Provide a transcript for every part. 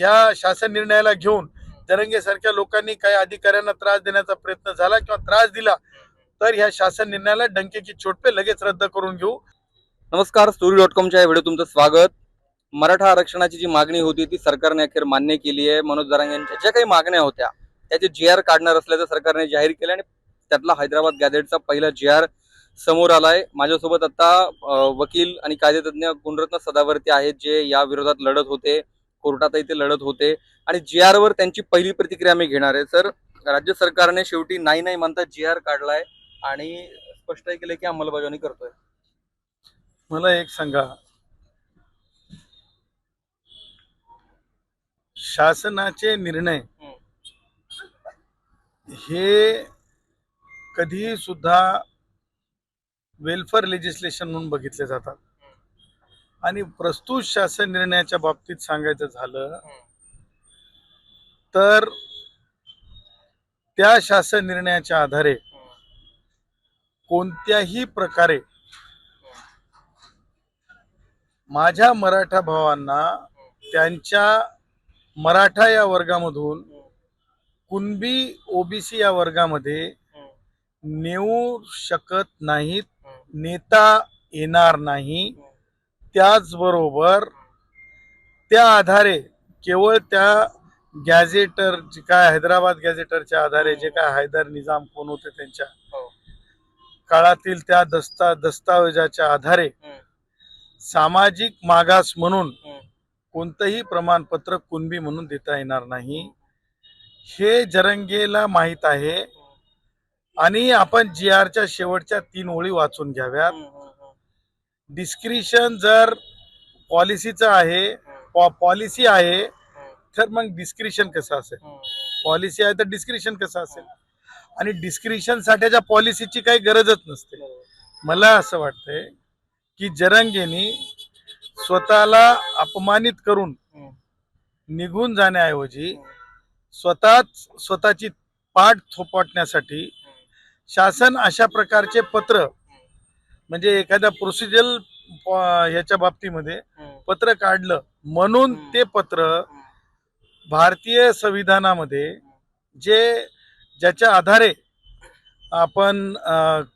ह्या शासन निर्णयाला घेऊन जरंगेसारख्या लोकांनी काही अधिकाऱ्यांना त्रास देण्याचा प्रयत्न झाला किंवा त्रास दिला तर ह्या शासन निर्णयाला डंकेची चोटपे लगेच रद्द करून घेऊ. नमस्कार स्टोरी डॉट कॉमच्या या व्हिडिओ तुमचं स्वागत. मराठा आरक्षणाची जी मागणी होती ती सरकारने अखेर मान्य केली आहे. मनोज जरांगे यांच्या ज्या काही मागण्या होत्या त्याचे जी आर काढणार असल्याचं सरकारने जाहीर केलं आणि त्यातला हैदराबाद गॅझेटचा पहिला जी आर समोर आलाय. माझ्यासोबत आता वकील आणि कायदेतज्ञ गुणरत्न सदावर्ती आहेत जे या विरोधात लढत होते. कोर्टातही ते लढत होते. आणि जी आर वर त्यांची पहिली प्रतिक्रिया मी घेणार आहे. सर राज्य सरकारने शेवटी नाही नाही म्हणता जी आर काढलाय आणि स्पष्ट केलं की अंमलबजावणी करतोय. मला एक सांगा. शासनाचे निर्णय हे कधीही सुद्धा वेलफेअर लेजिस्लेशन म्हणून बघितले जातात. आणि प्रस्तुत शासन निर्णयाच्या बाबतीत सांगायचं झालं तर त्या शासन निर्णयाच्या आधारे कोणत्याही प्रकारे माझ्या मराठा भावांना त्यांच्या मराठा या वर्गामधून कुणबी ओबीसी या वर्गामध्ये नेऊ शकत नाहीत नेता येणार नाही. त्याचबरोबर त्या आधारे केवळ त्या गॅझेटर जे काय हैदराबाद गॅझेटरच्या आधारे जे काय हैदर निजाम कोण होते त्यांच्या हो. काळातील त्या दस्ता दस्तावेजाच्या आधारे सामाजिक मागास म्हणून कोणतंही प्रमाणपत्र कुणबी म्हणून देता येणार नाही. हे जरंगेला माहीत आहे. आणि आपण जी आरच्या शेवटच्या तीन ओळी वाचून घ्याव्यात. डिस्क्रिशन जर पॉलिसीचं आहे पॉलिसी आहे तर मग डिस्क्रिशन कसं असेल? पॉलिसी आहे तर डिस्क्रिशन कसं असेल? आणि डिस्क्रिशन साठ्याच्या पॉलिसीची काही गरजच नसते. मला असं वाटतंय की जरंगेनी स्वतःला अपमानित करून निघून जाण्याऐवजी स्वतःच स्वतःची पाठ थोपटण्यासाठी शासन अशा प्रकारचे पत्र म्हणजे एखाद्या प्रोसिजरल ह्याच्या बाबतीमध्ये पत्र काढलं म्हणून ते पत्र भारतीय संविधानामध्ये जे ज्याच्या आधारे आपण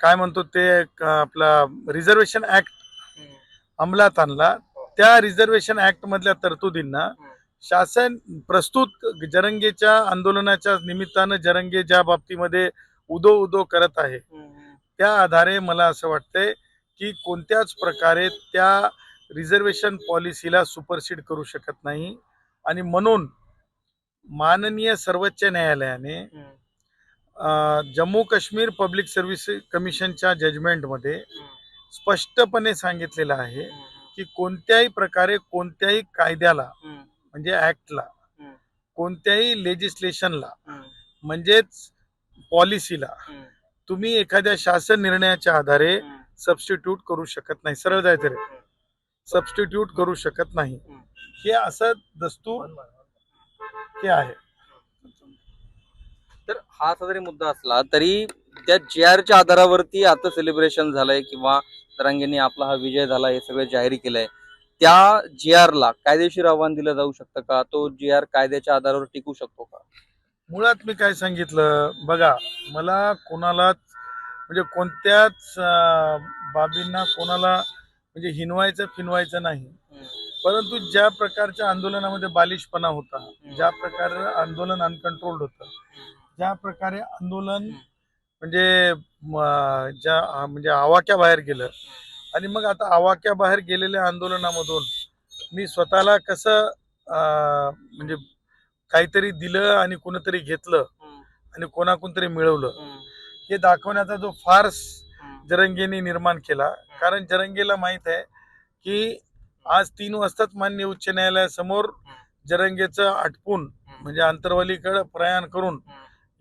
काय म्हणतो ते आपला रिझर्वेशन ऍक्ट अंमलात आणला त्या रिझर्वेशन ऍक्ट मधल्या तरतुदींना शासन प्रस्तुत जरंगेच्या आंदोलनाच्या निमित्तानं जरंगे ज्या बाबतीमध्ये उदो उदो करत आहे त्या आधारे मला असं वाटतंय की कोणत्याच प्रकारे त्या रिझर्वेशन पॉलिसीला सुपरसीड करू शकत नाही. आणि म्हणून माननीय सर्वोच्च न्यायालयाने जम्मू काश्मीर पब्लिक सर्व्हिस कमिशनच्या जजमेंटमध्ये स्पष्टपणे सांगितलेलं आहे की कोणत्याही प्रकारे कोणत्याही कायद्याला म्हणजे ऍक्टला कोणत्याही लेजिस्लेशनला म्हणजेच पॉलिसीला तुम्ही एखाद्या शासन निर्णयाच्या आधारे सबस्टिट्यूट करू शकत नाही. सरळ जायचं रे. सबस्टिट्यूट करू शकत नाही. हे असं दस्तूर हे आहे. तर हा असा जरी मुद्दा असला तरी त्या जी आरच्या आधारावरती आता सेलिब्रेशन झालंय किंवा तरंगींनी आपला हा विजय झाला हे सगळं जाहीर केलंय. त्या जी ला कायदेशीर आव्हान दिलं जाऊ शकतं का? तो जी आर कायद्याच्या आधारावर टिकू शकतो का? मुळात मी काय सांगितलं? बघा मला कोणालाच म्हणजे कोणत्याच बाबींना कोणाला म्हणजे हिनवायचं फिनवायचं नाही. परंतु ज्या प्रकारच्या आंदोलनामध्ये बालिशपणा होता ज्या प्रकारे आंदोलन अनकंट्रोल्ड होतं ज्या प्रकारे आंदोलन म्हणजे ज्या म्हणजे आवाक्या बाहेर गेलं. आणि मग आता आवाक्या बाहेर गेलेल्या आंदोलनामधून मी स्वतःला कसं म्हणजे काहीतरी दिलं आणि कोणीतरी घेतलं आणि कोणाकडून तरी मिळवलं हे दाखवण्याचा जो फार्स जरंगेने निर्माण केला कारण जरंगेला माहीत आहे की आज तीन वाजताच मान्य उच्च न्यायालयासमोर जरंगेचं आटपून म्हणजे आंतरवालीकडे प्रयाण करून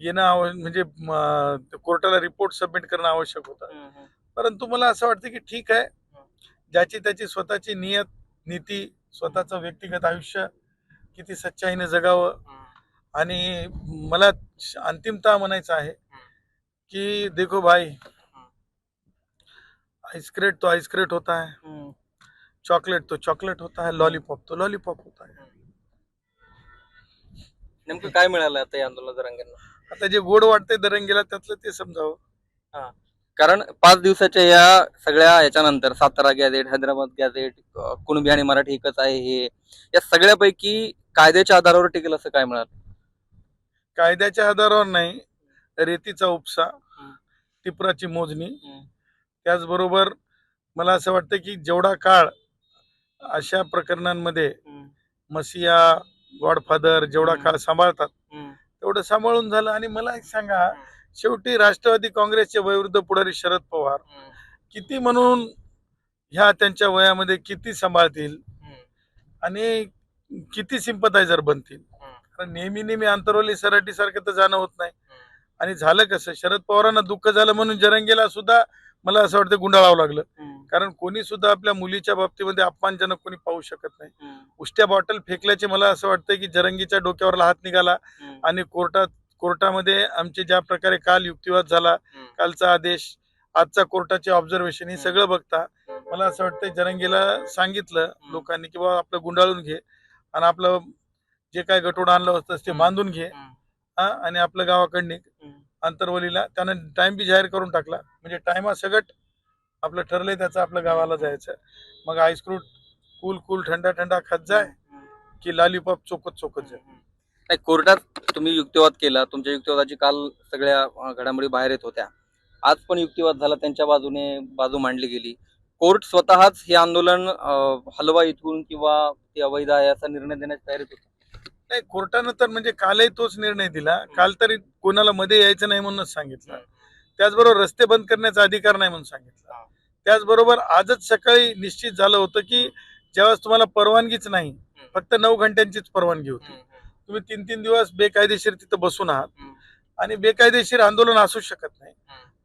येणं म्हणजे कोर्टाला रिपोर्ट सबमिट करणं आवश्यक होतं. परंतु मला असं वाटतं की ठीक आहे ज्याची त्याची स्वतःची नियत नीती स्वतःचं व्यक्तिगत आयुष्य किती सच्चाईने जगावं आणि मला अंतिमता म्हणायचं आहे कि देखो भाई आइसक्रेट तो आइसक्रेट होता है। चॉकलेट तो चॉकलेट होता है लॉलीपॉप तो लॉलीपॉप होता है। नेमकं काय मिळालं आता या आंदोलन जरांगेंना आता जे गोड वाटतंय दरंगीला त्यातलं ते समजावं. कारण पाच दिवसाच्या या सगळ्या याच्यानंतर सातारा गॅझेट हैदराबाद गॅझेट अं, कुणबी आणि मराठी एकच आहे हे या सगळ्यापैकी कायद्याच्या आधारावर टिकेल असं काय मिळालं? कायद्याच्या आधारावर नाही रेतीचा उपसा. टिपराची मोजणी. त्याचबरोबर मला असं वाटतं की जेवढा काळ अशा प्रकरणांमध्ये मसिया गॉडफादर जेवढा काळ सांभाळतात तेवढं सांभाळून झालं. आणि मला एक सांगा शेवटी राष्ट्रवादी काँग्रेसचे वयोवृद्ध पुढारी शरद पवार किती म्हणून ह्या त्यांच्या वयामध्ये किती सांभाळतील? आणि किती सिंपथायझर बनतील? कारण नेहमी नेहमी आंतरवली सराटी सारखं तर जाणं होत नाही. आणि झालं कसं? शरद पवारांना दुःख झालं म्हणून जरंगेला सुद्धा मला असं वाटतं गुंडाळावं लागलं. कारण कोणी सुद्धा आपल्या मुलीच्या बाबतीमध्ये अपमानजनक कोणी पाहू शकत नाही. उष्ट्या बॉटल फेकल्याचे मला असं वाटतं की जरंगीच्या डोक्यावरला हात निघाला आणि कोर्टात कोर्टामध्ये आमचे ज्या प्रकारे काल युक्तिवाद झाला कालचा आदेश आजचा कोर्टाचे ऑब्झर्वेशन हे सगळं बघता मला असं वाटतं जरंगीला सांगितलं लोकांनी की बाबा आपलं गुंडाळून घे आणि आपलं जे काय गटोड आणलं होतं ते बांधून घे. हा आणि आपलं गावाकडे निघ आंतरवलीला त्यानं टाइम बी जाहीर करून टाकला. म्हणजे टाइमा सगट आपलं ठरलंय त्याचं आपल्या गावाला जायचं. मग आईस्क्रूट कूल कूल थंडा थंडा खात जाय की लालीपॉप चोकत चोकत जाय. नाही कोर्टात तुम्ही युक्तिवाद केला. तुमच्या युक्तिवादाची काल सगळ्या घडामोडी बाहेर येत होत्या. आज पण युक्तिवाद झाला. त्यांच्या बाजूने बाजू मांडली गेली. कोर्ट स्वतःच हे आंदोलन हलवा इथून किंवा ते अवैध आहे असा निर्णय देण्याची तयारीत होतं. नाही कोर्टानं तर म्हणजे कालही तोच निर्णय दिला. काल तरी कोणाला मध्ये यायचं नाही म्हणूनच सांगितलं. त्याचबरोबर रस्ते बंद करण्याचा अधिकार नाही म्हणून सांगितलं. त्याचबरोबर आजच सकाळी निश्चित झालं होतं की ज्यावेळेस तुम्हाला परवानगीच नाही फक्त नऊ घंट्यांचीच परवानगी होती. तुम्ही तीन तीन दिवस बेकायदेशीर तिथं बसून आहात आणि बेकायदेशीर आंदोलन असू शकत नाही.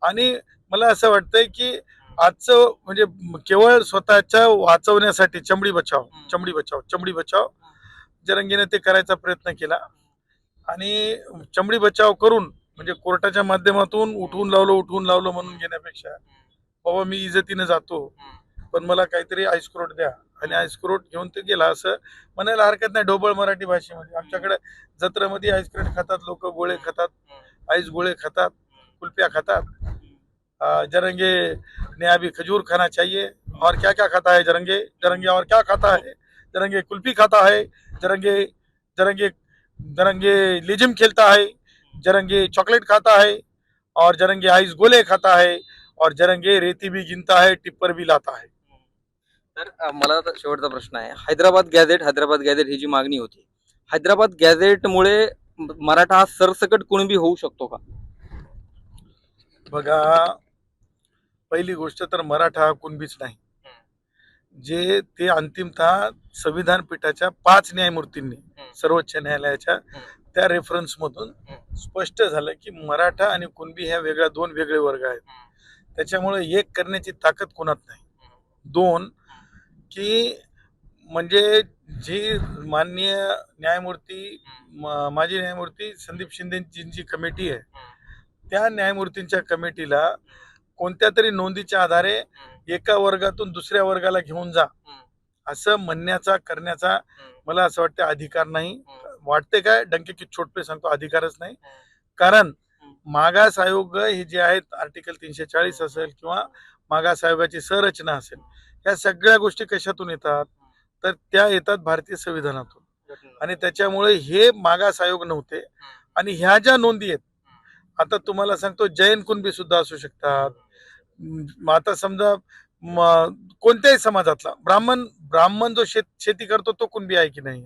आणि मला असं वाटतंय की आजचं म्हणजे केवळ स्वतःच्या वाचवण्यासाठी चमडी बचाव चमडी बचाव चमडी बचाव जरंगीने ते करायचा प्रयत्न केला. आणि चमडी बचाव करून म्हणजे कोर्टाच्या माध्यमातून उठवून लावलं उठवून लावलं म्हणून घेण्यापेक्षा बाबा मी इज्जतीने जातो पण मला काहीतरी आईस्क्रोट द्या. आणि आईस्क्रोट घेऊन ते गेला. असं म्हणायला हरकत नाही ढोबळ मराठी भाषेमध्ये. आमच्याकडे जत्रेमध्ये आईस्क्रीट खातात लोक गोळे खातात आईस गोळे खातात कुल्प्या खातात. जरंगे ने अभी खजूर खाना चाहिए. और क्या क्या खाता है जरंगे? जरंगे और क्या खाता है? जरंगे कुल्फी खाता है जरंगे जरंगे जरंगे लिजिम खेलता है जरंगे चॉकलेट खाता है और जरंगे आइस गोले खाता है और जरंगे रेती भी गिनता है टिप्पर भी लाता है। तर मला शेवटचा प्रश्न आहे. हैदराबाद गॅझेट हैदराबाद गॅझेट ही जी मागणी होती हैदराबाद गॅझेटमुळे मराठा हा सरसकट कुणबी होऊ शकतो का? बघा पहिली गोष्ट तर मराठा हा कुणबीच नाही. जे ते अंतिमतः संविधान पीठाच्या पाच न्यायमूर्तींनी सर्वोच्च न्यायालयाच्या त्या रेफरन्स मधून स्पष्ट झालं की मराठा आणि कुणबी ह्या वेगळ्या दोन वेगळे वर्ग आहेत. त्याच्यामुळे एक करण्याची ताकद कोणात नाही. दोन की म्हणजे जी माननीय न्यायमूर्ती माजी न्यायमूर्ती संदीप शिंदेची जी कमिटी आहे. त्या न्यायमूर्तींच्या कमिटीला कोणत्या तरी नोंदीच्या आधारे एका वर्गातून दुसऱ्या वर्गाला घेऊन जा. असं म्हणण्याचा करण्याचा मला असं वाटतं अधिकार नाही. वाटते काय? डंके की छोट पे सांगतो अधिकारच नाही. कारण मागास आयोग हे जे आहेत आर्टिकल तीनशे चाळीस असेल किंवा मागास आयोगाची संरचना असेल ह्या सगळ्या गोष्टी कशातून येतात? तर त्या येतात भारतीय संविधानातून. आणि त्याच्यामुळे हे मागास आयोग नव्हते. आणि ह्या ज्या नोंदी आहेत आता तुम्हाला सांगतो जैन कुणबी सुद्धा असू शकतात. आता समजा कोणत्याही समाजातला ब्राह्मण ब्राह्मण जो शेत शेती करतो तो कुणबी आहे की नाही?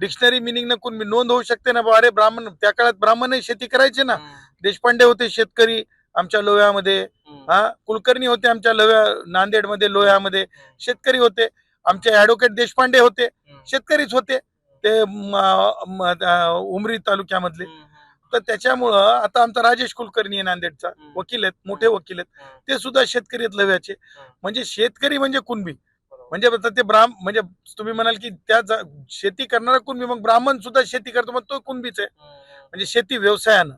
डिक्शनरी मिनिंग न कुणबी नोंद होऊ शकते ना अरे ब्राह्मण त्या काळात ब्राह्मणही शेती करायचे ना. देशपांडे होते शेतकरी आमच्या लोह्यामध्ये हा? कुलकर्णी होते आमच्या लोह्या नांदेडमध्ये लोह्यामध्ये शेतकरी होते. आमचे ऍडव्होकेट देशपांडे होते. शेतकरीच होते. ते उमरी तालुक्यामधले. तर त्याच्यामुळं आता आमचा राजेश कुलकर्णी आहे नांदेडचा. वकील आहेत मोठे वकील आहेत. ते सुद्धा शेतकरी आहेत लव्याचे. म्हणजे शेतकरी म्हणजे कुणबी. म्हणजे ते ब्राह्म म्हणजे तुम्ही म्हणाल की त्या शेती करणारा कुणबी मग ब्राह्मण सुद्धा शेती करतो मग तो कुणबीच आहे. म्हणजे शेती व्यवसायानं.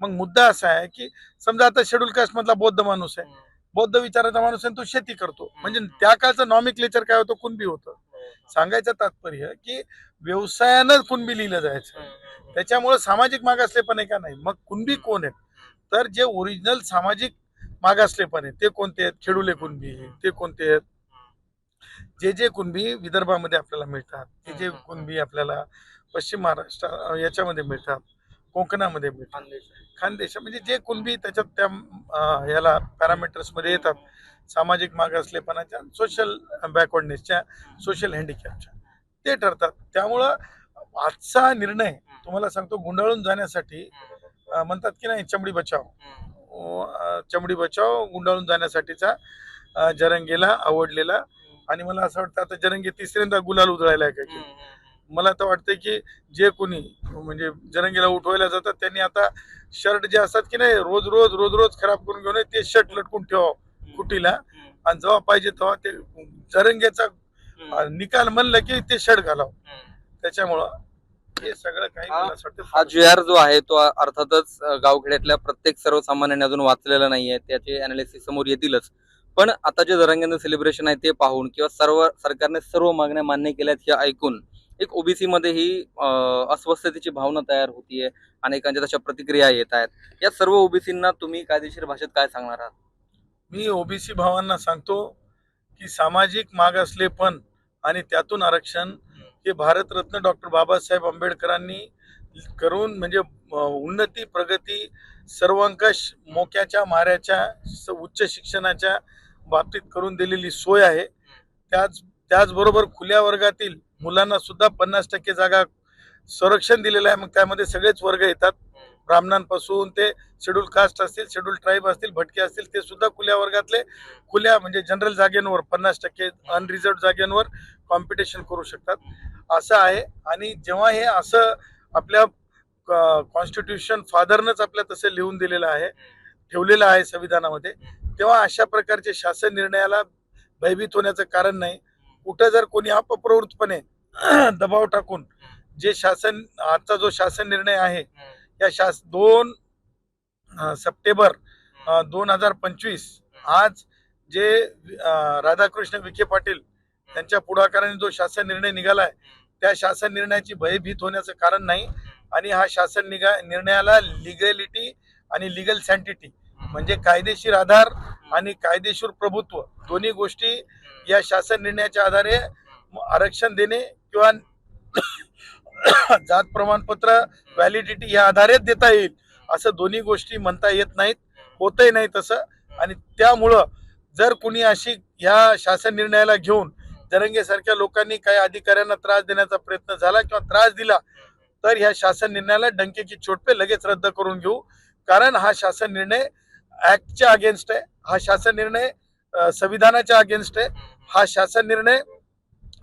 मग मुद्दा असा आहे की समजा आता शेड्यूल कास्ट मधला बौद्ध माणूस आहे. बौद्ध विचाराचा माणूस आहे तो शेती करतो. म्हणजे त्या काळचं नॉमिक्लेचर काय होतं? कुणबी होतं. सांगायचं तात्पर्य की व्यवसायानं कुणबी लिहिलं जायचं. त्याच्यामुळे सामाजिक मागासलेपण आहे का नाही? मग कुणबी कोण आहेत? तर जे ओरिजिनल सामाजिक मागासलेपण आहे ते कोणते आहेत? खेडुले कुणबी ते कोणते आहेत? जे जे कुणबी विदर्भामध्ये आपल्याला मिळतात ते जे कुणबी आपल्याला पश्चिम महाराष्ट्र याच्यामध्ये मिळतात कोकणामध्ये मिळतात. खानदेश म्हणजे जे कुणबी त्याच्यात त्या याला पॅरामीटर्समध्ये येतात. सामाजिक मागासलेपणाच्या सोशल बॅकवर्डनेसच्या सोशल हँडिकॅपच्या ते ठरतात. त्यामुळं आजचा निर्णय तुम्हाला सांगतो गुंडाळून जाण्यासाठी म्हणतात की नाही चमडी बचाव. चमडी बचाव गुंडाळून जाण्यासाठीचा जरंगेला आवडलेला आणि मला असं वाटतं आता जरंगे तिसऱ्यांदा गुलाल उधळायला आहे. काय मला तर वाटतं की जे कोणी म्हणजे जरंगीला उठवायला जातात त्यांनी आता शर्ट जे असतात की नाही रोज रोज रोज रोज खराब करून घेऊ नये ते शर्ट लटकून ठेवावं. कुटीला. आणि जेव्हा पाहिजे तेव्हा ते जरंग्याचा निकाल म्हणलं की ते शर्ट घालावं. त्याच्यामुळं हे सगळं काही हा- मला असं हा वाटतं जी आर जो आहे तो अर्थातच गावखेड्यातल्या प्रत्येक सर्वसामान्यांनी अजून वाचलेला नाहीये त्याचे अनालिसिस समोर येतीलच. पण आता जे दरंग्याचं सेलिब्रेशन आहे ते पाहून किंवा सर्व सरकारने सर्व मागण्या मान्य केल्यात हे ऐकून एक ओबीसी मध्ये ही अ, अस्वस्थतेची भावना तयार होतीये अनेकांच्या तशा प्रतिक्रिया येत आहेत. या सर्व ओबीसींना तुम्ही कायदेशीर भाषेत काय सांगणार आहात? मी ओबीसी भावांना सांगतो की सामाजिक मागासलेपण आणि त्यातून आरक्षण हे भारतरत्न डॉक्टर बाबासाहेब आंबेडकरांनी करून म्हणजे उन्नती प्रगती सर्वंकष मोक्याच्या माऱ्याच्या स- उच्च शिक्षणाच्या बाबतीत करून दिलेली सोय आहे. त्याच त्याचबरोबर खुल्या वर्गातील मुलांना सुद्धा पन्नास टक्के जागा संरक्षण दिलेलं आहे. मग त्यामध्ये सगळेच वर्ग येतात. ब्राह्मणांपासून ते शेड्यूल कास्ट असतील शेड्यूल ट्राईब असतील भटके असतील ते सुद्धा खुल्या वर्गातले खुल्या म्हणजे जनरल जागेंवर पन्नास टक्के अनरिझर्व जागेंवर कॉम्पिटिशन करू शकतात. असं आहे. आणि जेव्हा हे असं आपल्या कॉन्स्टिट्यूशन फादरनंच आपल्या तसं लिहून दिलेलं आहे ठेवलेलं आहे संविधानामध्ये तेव्हा अशा प्रकारचे शासन निर्णयाला भयभीत होण्याचं कारण नाही. कुठं जर कोणी अपप्रवृत्तपणे दबाव टाकून जे शासन आजचा जो शासन निर्णय आहे या शास दोन सप्टेंबर दोन हजार पंचवीस. आज जे राधाकृष्ण विखे पाटील यांच्या पुढाकाराने जो शासन निर्णय निघालाय त्या शासन निर्णयाची भयभीत होण्याचं कारण नाही आणि हा शासन निघा निर्णयाला लिगॅलिटी आणि लिगल सँटिटी म्हणजे कायदेशीर आधार आणि कायदेशीर प्रभुत्व दोन्ही गोष्टी या शासन निर्णयाच्या आधारे आरक्षण देणे किंवा जात प्रमाणपत्र व्हॅलिडिटी या आधारेच देता येईल. असं दोन्ही गोष्टी म्हणता येत नाहीत होतही नाही तसं. आणि त्यामुळं जर कुणी अशी ह्या शासन निर्णयाला घेऊन जरंगेसारख्या लोकांनी काही अधिकाऱ्यांना त्रास देण्याचा प्रयत्न झाला किंवा त्रास दिला तर ह्या शासन निर्णयाला डंकेची चोटपे लगेच रद्द करून घेऊ. कारण हा शासन निर्णय ऍक्टच्या अगेन्स्ट आहे. हा शासन निर्णय संविधानाच्या अगेन्स्ट आहे. हा शासन निर्णय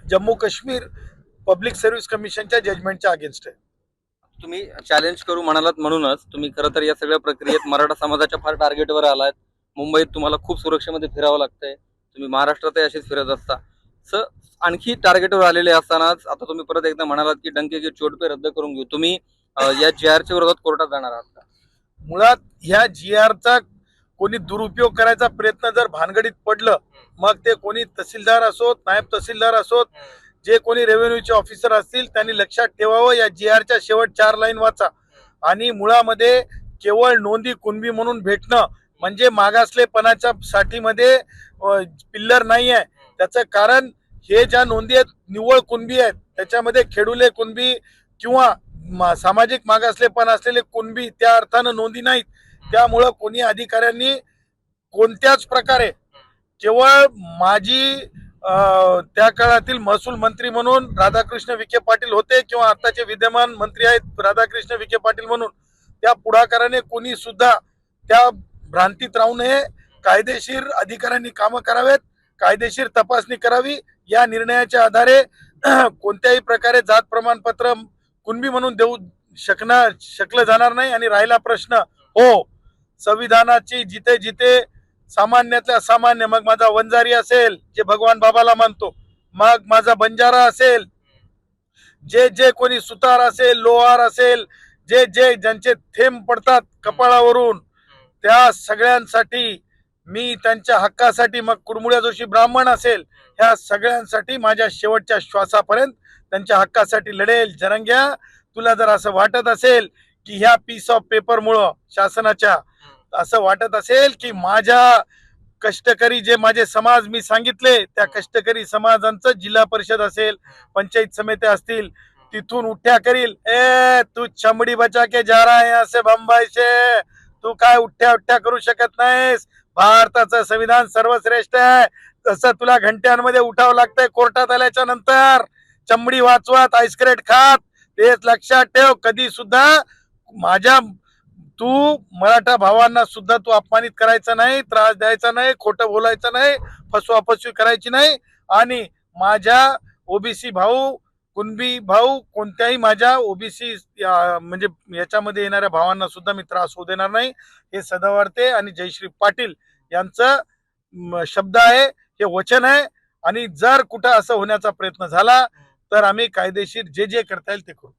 जम्मू काश्मीर पब्लिक सर्व्हिस कमिशनच्या जजमेंटच्या अगेन्स्ट आहे. तुम्ही चॅलेंज करू म्हणालात म्हणूनच तुम्ही खरं तर या सगळ्या प्रक्रियेत मराठा समाजाच्या फार टार्गेटवर आलात मुंबईत तुम्हाला खूप सुरक्षेमध्ये फिरावं लागतंय. तुम्ही महाराष्ट्रातही असेच फिरत असता. स आणखी टार्गेटवर आलेले असतानाच आता तुम्ही परत एकदा म्हणालात की डंके की चोटपे रद्द करून घेऊ. तुम्ही या जी आरच्या विरोधात कोर्टात जाणार आहात का? मुळात ह्या जी आरचा कोणी दुरुपयोग करायचा प्रयत्न जर भानगडीत पडलं मग ते कोणी तहसीलदार असोत नायब तहसीलदार असोत जे कोणी रेव्हेन्यूचे ऑफिसर असतील त्यांनी लक्षात ठेवावं. या जी आरच्या शेवट चार लाईन वाचा. आणि मुळामध्ये केवळ नोंदी कुणबी म्हणून भेटणं म्हणजे मागासलेपणाच्या साठीमध्ये पिल्लर नाही आहे त्याचं कारण हे ज्या नोंदी आहेत निव्वळ कुणबी आहेत त्याच्यामध्ये खेडुले कुणबी किंवा मा- सामाजिक मागासलेपण असलेले कुणबी त्या अर्थानं नोंदी नाहीत. त्यामुळं कोणी अधिकाऱ्यांनी कोणत्याच प्रकारे केवळ माझी त्या काळातील महसूल मंत्री म्हणून राधाकृष्ण विखे पाटील होते किंवा आताचे विद्यमान मंत्री आहेत राधाकृष्ण विखे पाटील म्हणून त्या पुढाकाराने कोणी सुद्धा त्या भ्रांतीत राहू नये. कायदेशीर अधिकाऱ्यांनी कामं करावेत कायदेशीर तपासणी करावी. या निर्णयाच्या आधारे कोणत्याही प्रकारे जात प्रमाणपत्र कुणबी म्हणून देऊ शकणार शकलं जाणार नाही आणि राहिला प्रश्न हो संविधानाची जिथे जिथे सामान्यातल्या सामान्य मग माझा वंजारी असेल जे भगवान बाबाला मानतो मग माझा बंजारा असेल जे जे कोणी सुतार असेल लोहार असेल जे जे ज्यांचे थेंब पडतात कपाळावरून त्या सगळ्यांसाठी मी त्यांच्या हक्कासाठी मग कुडमुड्या जोशी ब्राह्मण असेल ह्या सगळ्यांसाठी माझ्या शेवटच्या श्वासापर्यंत त्यांच्या हक्कासाठी लढेल. जरंग्या तुला जर असं वाटत असेल की ह्या पीस ऑफ पेपरमुळं शासनाच्या असं वाटत असेल की माझ्या कष्टकरी जे माझे समाज मी सांगितले त्या कष्टकरी समाजांचं जिल्हा परिषद असेल पंचायत समित्या असतील तिथून उठ्या करील. ए तू चमडी बचा के जा रहा है यहाँ से बंबई से. तू काय उठ्या उठ्या करू शकत नाहीस? भारताचं संविधान सर्वश्रेष्ठ आहे. तसं तुला घंट्यांमध्ये उठावं लागतंय कोर्टात आल्याच्यानंतर चमडी वाचवत आईस्क्रेट खात तेच लक्षात ठेव. कधी सुद्धा माझ्या तू मराठा भावांना सुद्धा तू अपमानित करायचा नाही त्रास द्यायचा नाही खोटं बोलायचं नाही फसवाफसवी करायची नाही. आणि माझ्या ओबीसी भाऊ कुणबी भाऊ कोणत्याही माझ्या ओबीसी म्हणजे याच्यामध्ये येणाऱ्या भावांना सुद्धा मी त्रास होऊ देणार नाही. हे सदावर्ते आणि जयश्री पाटील यांचं शब्द आहे हे वचन आहे. आणि जर कुठं असं होण्याचा प्रयत्न झाला तर आम्ही कायदेशीर जे जे करता येईल ते करू.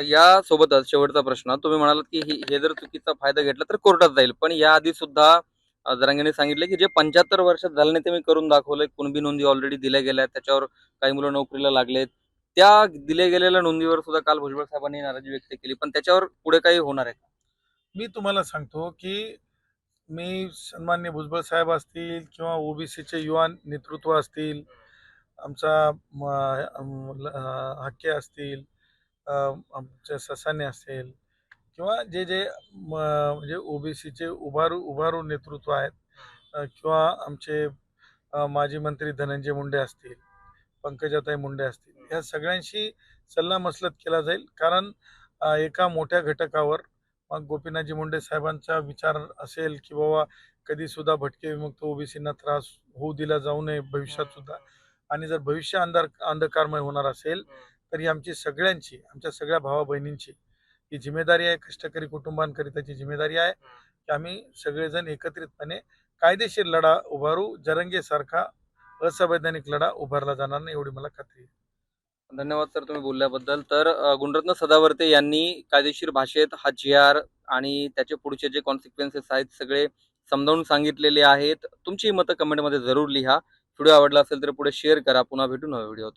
या सोबतच शेवटचा प्रश्न. तुम्ही म्हणालात की हे जर चुकीचा फायदा घेतला तर कोर्टात जाईल. पण या आधी सुद्धा जरांगेने सांगितले की जे पंच्याहत्तर वर्षात झालं नाही ते मी करून दाखवलंय. कुणबी नोंदी ऑलरेडी दिल्या गेल्या आहेत. त्याच्यावर काही मुलं नोकरीला लागलेत. त्या दिल्या गेलेल्या नोंदीवर सुद्धा काल भुजबळ साहेबांनी नाराजी व्यक्त केली. पण त्याच्यावर पुढे काही होणार आहे का? मी तुम्हाला सांगतो की मी सन्मान्य भुजबळ साहेब असतील किंवा ओबीसीचे युवा नेतृत्व असतील आमचा हक्के असतील आमचे ससाने असेल किंवा जे जे म, म्हणजे ओबीसीचे उभारू उभारू नेतृत्व आहेत किंवा आमचे माजी मंत्री धनंजय मुंडे असतील पंकजाताई मुंडे असतील ह्या सगळ्यांशी सल्लामसलत केला जाईल. कारण एका मोठ्या घटकावर मग गोपीनाथजी मुंडे साहेबांचा विचार असेल की बाबा कधीसुद्धा भटके विमुक्त ओबीसींना त्रास होऊ दिला जाऊ नये भविष्यात सुद्धा. आणि जर भविष्य अंधार अंधकारमय होणार असेल तर ही आमची सगळ्यांची आमच्या सगळ्या भावा बहिणींची ही जिम्मेदारी आहे. कष्टकरी कुटुंबांकरिताची जिम्मेदारी आहे की आम्ही सगळेजण एकत्रितपणे कायदेशीर लढा उभारू. जरंगेसारखा असंवैधानिक लढा उभारला जाणार नाही एवढी मला खात्री आहे. धन्यवाद सर तुम्ही बोलल्याबद्दल. तर गुणरत्न सदावर्ते यांनी कायदेशीर भाषेत हा जी आर आणि त्याचे पुढचे जे कॉन्सिक्वेन्सेस आहेत सगळे समजावून सांगितलेले आहेत. तुमची मतं कमेंटमध्ये जरूर लिहा. व्हिडिओ आवडला असेल तर पुढे शेअर करा. पुन्हा भेटू नव्या व्हिडिओत